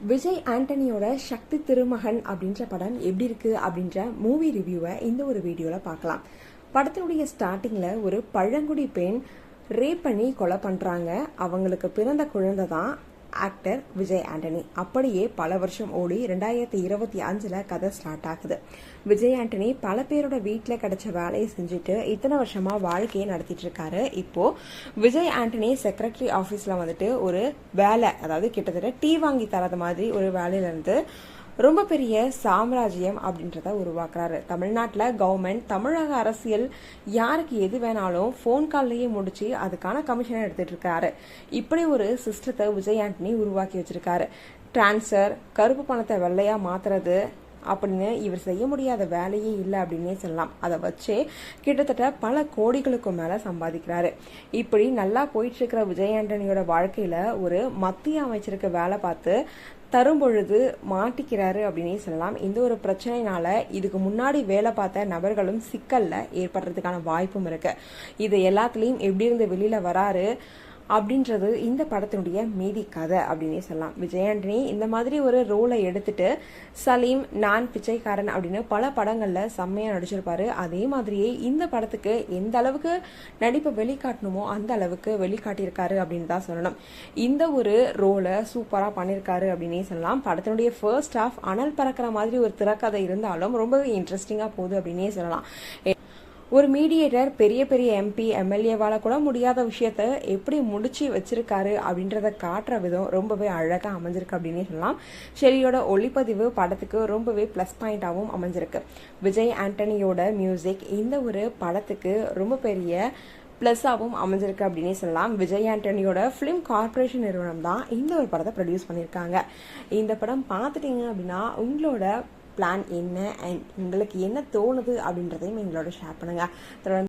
விஜய் ஆண்டனியோட சக்தி திருமகன் அப்படின்ற படம் எப்படி இருக்கு அப்படின்ற மூவி ரிவ்யூவை இந்த ஒரு வீடியோவில் பார்க்கலாம். படத்தினுடைய ஸ்டார்டிங்கில் ஒரு பழங்குடி பெண் ரேப் பண்ணி கொலை பண்ணுறாங்க அவங்களுக்கு பிறந்த குழந்தை தான் ஆக்டர் விஜய் ஆண்டனி. அப்படியே பல வருஷம் ஓடி ரெண்டாயிரத்தி இருபத்தி அஞ்சில் கதை ஸ்டார்ட் ஆகுது. விஜய் ஆண்டனி பல பேரோட வீட்டில் கிடைச்ச வேலையை செஞ்சுட்டு இத்தனை வருஷமாக வாழ்க்கையை நடத்திட்டு இருக்காரு. இப்போ விஜய் ஆண்டனி செக்ரட்டரி ஆஃபீஸில் வந்துட்டு ஒரு வேலை அதாவது கிட்டத்தட்ட டீ வாங்கி தராத மாதிரி ஒரு வேலையில இருந்து ரொம்ப பெரிய சாம்ராஜ்யம் அப்படின்றத உருவாக்குறாரு. தமிழ்நாட்டில் கவர்மெண்ட் தமிழக அரசியல் யாருக்கு எது வேணாலும் ஃபோன் கால்லையே முடிச்சு அதுக்கான கமிஷனை எடுத்துட்டு இருக்காரு இப்படி ஒரு சிஸ்டத்தை விஜய் ஆண்டனி உருவாக்கி வச்சிருக்காரு. டிரான்ஸ்ஃபர் கருப்பு பணத்தை வெள்ளையா மாத்துறது அப்படின்னு இவர் செய்ய முடியாத வேலையே இல்லை அப்படின்னே சொல்லலாம். அதை வச்சே கிட்டத்தட்ட பல கோடிகளுக்கும் மேலே சம்பாதிக்கிறாரு. இப்படி நல்லா போயிட்டு இருக்கிற விஜய் ஆண்டனியோட வாழ்க்கையில ஒரு மத்திய அமைச்சருக்கு வேலை பார்த்து தரும்பொழுது மாட்டிக்கிறாரு அப்படின்னே சொல்லலாம். இந்த ஒரு பிரச்சனைனால இதுக்கு முன்னாடி வேலை பார்த்த நபர்களும் சிக்கல்ல ஏற்படுறதுக்கான வாய்ப்பும் இருக்கு. இது எல்லாத்துலேயும் எப்படி இருந்து வெளியில வராரு? அப்படின்றது இந்த படத்தினுடைய மீதி கதை அப்படின்னே சொல்லலாம். விஜயாண்டனி இந்த மாதிரி ஒரு ரோலை எடுத்துட்டு சலீம் நான் பிச்சைக்காரன் அப்படின்னு பல படங்கள்ல செம்மையா நடிச்சிருப்பாரு. அதே மாதிரியே இந்த படத்துக்கு எந்த அளவுக்கு நடிப்பை வெளிக்காட்டணுமோ அந்த அளவுக்கு வெளிக்காட்டியிருக்காரு அப்படின்னு தான் சொல்லணும். இந்த ஒரு ரோலை சூப்பரா பண்ணியிருக்காரு அப்படின்னே சொல்லலாம். படத்தினுடைய ஃபர்ஸ்ட் ஹாஃப் அனல் பறக்கிற மாதிரி ஒரு திரைக்கதை இருந்தாலும் ரொம்பவே இன்ட்ரெஸ்டிங்கா போகுது அப்படின்னே சொல்லலாம். ஒரு மீடியேட்டர் பெரிய பெரிய எம்பி எம்எல்ஏவால் கூட முடியாத விஷயத்த எப்படி முடிச்சு வச்சிருக்காரு அப்படின்றத காட்டுற விதம் ரொம்பவே அழகாக அமைஞ்சிருக்கு அப்படின்னே சொல்லலாம். ஷெரியோட ஒளிப்பதிவு படத்துக்கு ரொம்பவே ப்ளஸ் பாயிண்டாகவும் அமைஞ்சிருக்கு. விஜய் ஆண்டனியோட மியூசிக் இந்த ஒரு படத்துக்கு ரொம்ப பெரிய ப்ளஸ்ஸாகவும் அமைஞ்சிருக்கு அப்படின்னே சொல்லலாம். விஜய் ஆண்டனியோட ஃபிலிம் கார்பரேஷன் நிறுவனம் தான் இந்த ஒரு படத்தை ப்ரொடியூஸ் பண்ணியிருக்காங்க. இந்த படம் பார்த்துட்டீங்க அப்படின்னா உங்களோட பிளான் என்ன அண்ட் உங்களுக்கு என்ன தோணுது அப்படின்றதையும் எங்களோட ஷேர் பண்ணுங்க. தொடர்ந்து